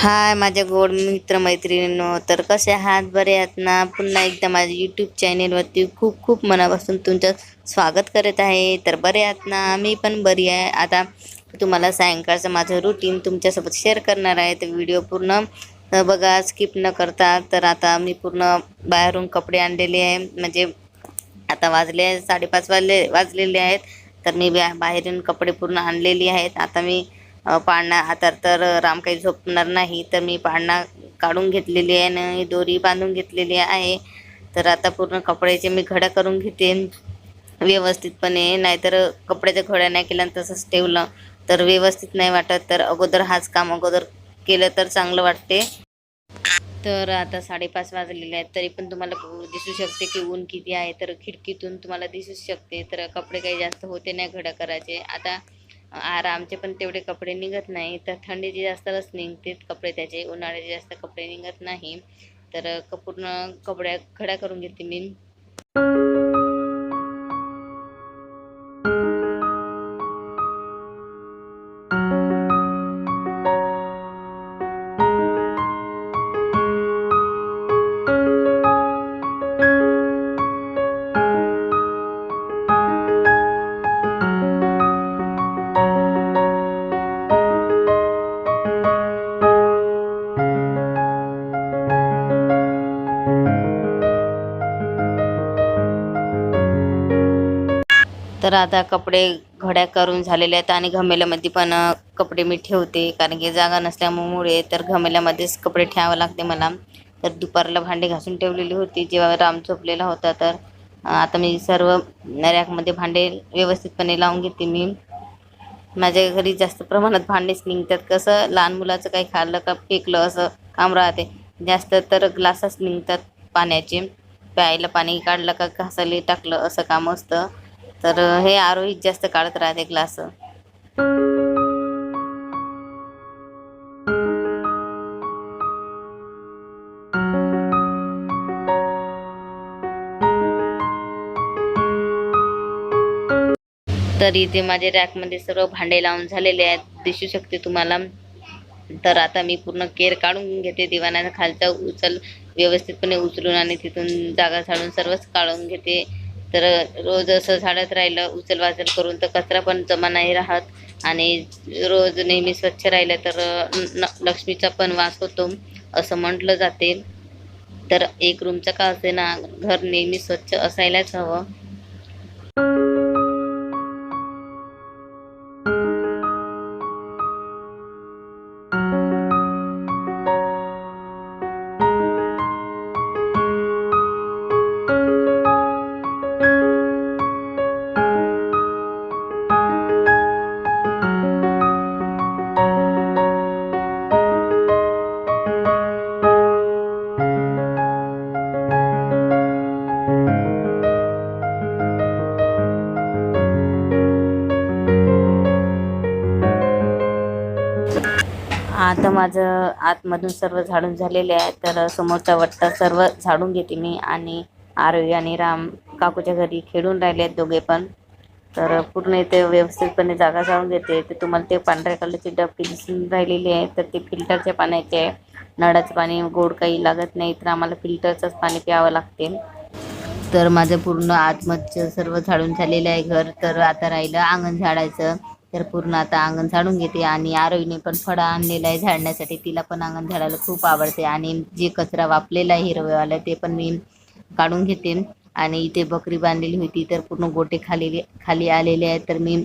हाय माझ्या गोड मित्रमैत्रिणींनो. तर कसे आहात? बरे आहात ना? पुन्हा एकदा माझ्या यूट्यूब चॅनेलवरती खूप खूप मनापासून तुमचं स्वागत करत आहे. तर बरे आहात ना? मी पण बरी आहे. आता तुम्हाला सायंकाळचं माझं रुटीन तुमच्यासोबत शेअर करणार आहे. तर व्हिडिओ पूर्ण बघा स्किप न करता. तर आता मी पूर्ण बाहेरून कपडे आणलेले आहे. म्हणजे आता वाजले आहे साडेपाच वाजले वाजलेले आहेत. तर मी बाहेरून कपडे पूर्ण आणलेली आहेत. आता मी पाळणा हातात तर राम काही झोपणार नाही. तर मी पाळणा काढून घेतलेली आहे आणि दोरी बांधून घेतलेली आहे. तर आता पूर्ण कपड्याचे मी घड्या करून घेते व्यवस्थितपणे. नाहीतर कपड्याच्या घड्या नाही केल्या तसंच ठेवलं. तर व्यवस्थित नाही वाटत तर अगोदर हाच काम अगोदर केलं तर चांगलं वाटते. तर आता साडेपाच वाजलेले आहेत. तरी पण तुम्हाला दिसू शकते की ऊन किती आहे. तर खिडकीतून तुम्हाला दिसू शकते. तर कपडे काही जास्त होते नाही घड्या करायचे. आता आरामचे पण तेवढे कपडे निघत नाही. तर थंडीचे जास्तच निघते कपडे त्याचे उन्हाळ्याचे जास्त कपडे निघत नाही. तर पूर्ण कपड्या खड्या करून घेते मी. तर आता कपडे घड्या करून झालेले आहेत आणि घमेल्यामध्ये पण कपडे मी ठेवते. कारण की जागा नसल्यामुळे तर घमेल्यामध्येच कपडे ठेवावं लागते मला. तर दुपारला भांडे घासून ठेवलेली होती. जेव्हा राम झोपलेला होता तर आता मी सर्व रॅकमध्ये भांडे व्यवस्थितपणे लावून घेते मी. माझ्या घरी जास्त प्रमाणात भांडेच निघतात. कसं लहान मुलाचं काही खाल्लं का फेकलं असं काम राहते. जास्त तर ग्लासच निघतात पाण्याचे. प्यायला पाणी काढलं का घासायला टाकलं असं काम असतं. तर हे आरोहीत जास्त काढत राहते ग्लास तर इथे माझे रॅकमध्ये सर्व भांडे लावून झालेले आहेत. दिसू शकते तुम्हाला. तर आता मी पूर्ण केर काढून घेते. दिवाणाचा खालचा उचल व्यवस्थितपणे उचलून आणि तिथून जागा झाडून सर्वच काढून घेते. तर रोज असं झाडत राहिलं उचल वाचल करून तर कचरा पण जमा नाही राहत. आणि रोज नेहमी स्वच्छ राहिलं तर न लक्ष्मीचा पण वास होतो असं म्हटलं जाते. तर एक रूमचं का असे ना घर नेहमी स्वच्छ असायलाच हवं. आता माझं आतमधून सर्व झाडून झालेले आहे तर समोरचा वट्टा सर्व झाडून घेते मी आणि आरोग्य आणि राम काकूच्या घरी खेळून राहिले आहेत दोघे पण. तर पूर्ण इथे व्यवस्थितपणे जागा जाळून घेते. तर तुम्हाला ते पांढऱ्या कलरची डबकी दिसून राहिलेली आहे तर ते फिल्टरच्या पाण्याचे आहे. नळाचं पाणी गोड काही लागत नाही तर आम्हाला फिल्टरचंच पाणी प्यावं लागते. तर माझं पूर्ण आतमधचं सर्व झाडून झालेलं आहे घर. तर आता राहिलं अंगण झाडायचं. तर पूर्ण आता अंगण झाडून घेते आणि आरोहीने पण फळं आणलेलं आहे झाडण्यासाठी. तिला पण अंगण झाडायला खूप आवडते आणि जे कचरा वापलेला आहे हिरवेवाला ते पण मी काढून घेते. आणि इथे बकरी बांधलेली होती तर पूर्ण गोटे खाली खाली आलेले आहेत. तर मी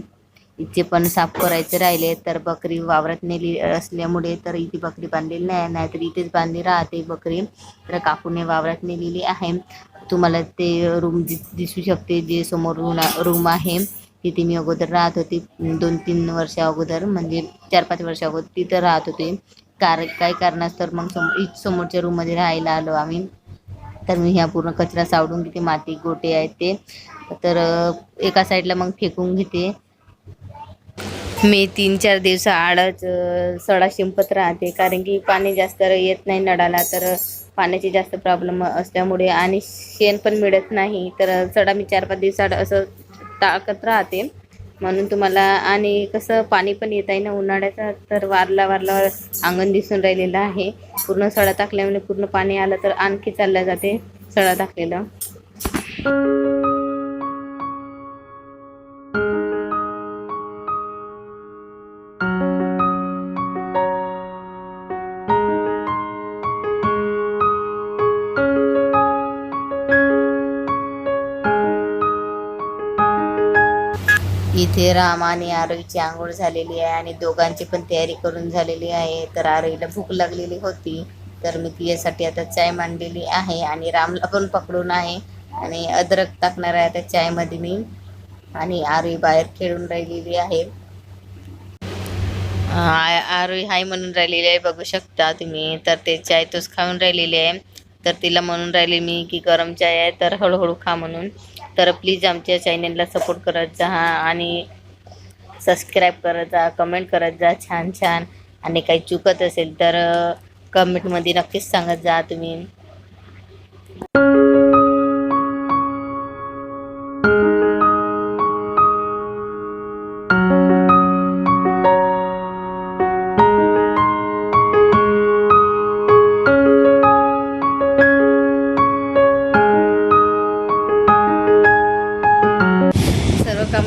इथे पण साफ करायचे राहिले. तर बकरी वावरात नेली असल्यामुळे तर इथे बकरी बांधलेली नाही नाहीतर इथेच बांधली राहते बकरी. तर काकूने वावरात नेलेली आहे. तुम्हाला ते रूम दिसू शकते. जे समोर रूम आहे. तिथे मी अगोदर राहत होती. दोन तीन वर्ष अगोदर म्हणजे चार पाच वर्ष अगोदर तिथं राहत होते. कार काही कारणास्तव मग सम इथं समोरच्या रूममध्ये राहायला आलो आम्ही. तर मी ह्या पूर्ण कचरा सावडून घेते माती गोटे आहेत ते. तर एका साईडला मग फेकून घेते. मी तीन चार दिवसाआडच सडा शिंपत राहते. कारण की पाणी जास्त येत नाही नळाला तर पाण्याची जास्त प्रॉब्लेम असल्यामुळे आणि शेण पण मिळत नाही. तर सडा मी चार पाच दिवसाआड असं टाकत राहते. म्हणून तुम्हाला आणि कसं पाणी पण येत आहे ना उन्हाळ्याचा तर वारला वारला अंगण दिसून राहिलेलं आहे. पूर्ण सडा टाकल्यामुळे पूर्ण पाणी आलं तर आणखी चालल्या जाते सडा टाकलेलं. इथे राम आणि आरोहीची आंघोळ झालेली आहे आणि दोघांची पण तयारी करून झालेली आहे. तर आरोहीला भूक लागलेली होती. तर मी तिच्यासाठी आता चाय मांडलेली आहे आणि रामला पण पकडून आहे आणि अद्रक टाकणार आहे आता चायमध्ये मी. आणि आरोही बाहेर खेळून राहिलेली आहे. आरोई आरोही हाय म्हणून राहिलेली आहे बघू शकता तुम्ही. तर ते चाय तोच खाऊन राहिलेली आहे. तर तिला म्हणून राहिली मी की गरम चाय आहे तर हळूहळू खा म्हणून. तर प्लीज आमच्या चॅनेलला सपोर्ट करत जा आणि सबस्क्राईब करत जा कमेंट करत जा छान छान. आणि काही चुकत असेल तर कमेंटमध्ये नक्कीच सांगत जा तुम्ही.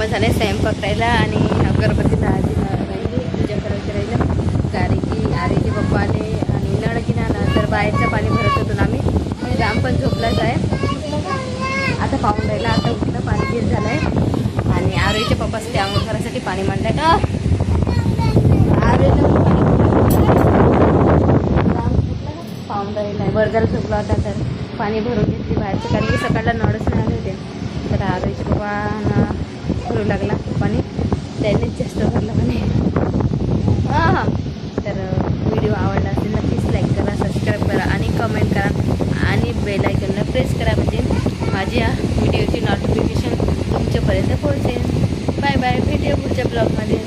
झाले स्वयंपाक राहिला आणि अगरबत्ती दहाची राहिली पूजा करायची राहिलं. कारण की आरीचे पप्पा आले आणि नळ की तर बाहेरचं पाणी भरत होतो ना आम्ही. आणि राम पण झोपलाच आहे. आता पाहून राहिला आता उठलं पाणी घेत झालं आहे आणि आरोईच्या पप्पासाठी आंघोळ करायसाठी पाणी मांडलं का आरोईला पाहून राहिला आहे. झोपला होता तर पाणी भरून घेतली बाहेरचं. कारण की सकाळला नळच नाही आले होते. तर आरोईच्या पप्पा भरू लागला पाणी त्यांनीच जास्त भरलं म्हणे. हां हां. तर व्हिडिओ आवडला असेल नक्कीच लाईक करा सबस्क्राईब करा आणि कमेंट करा. आणि बेलायकनला प्रेस करा म्हणजे माझ्या व्हिडिओची नोटिफिकेशन तुमच्यापर्यंत पोहोचेल. बाय बाय भेटूया पुढच्या ब्लॉगमध्ये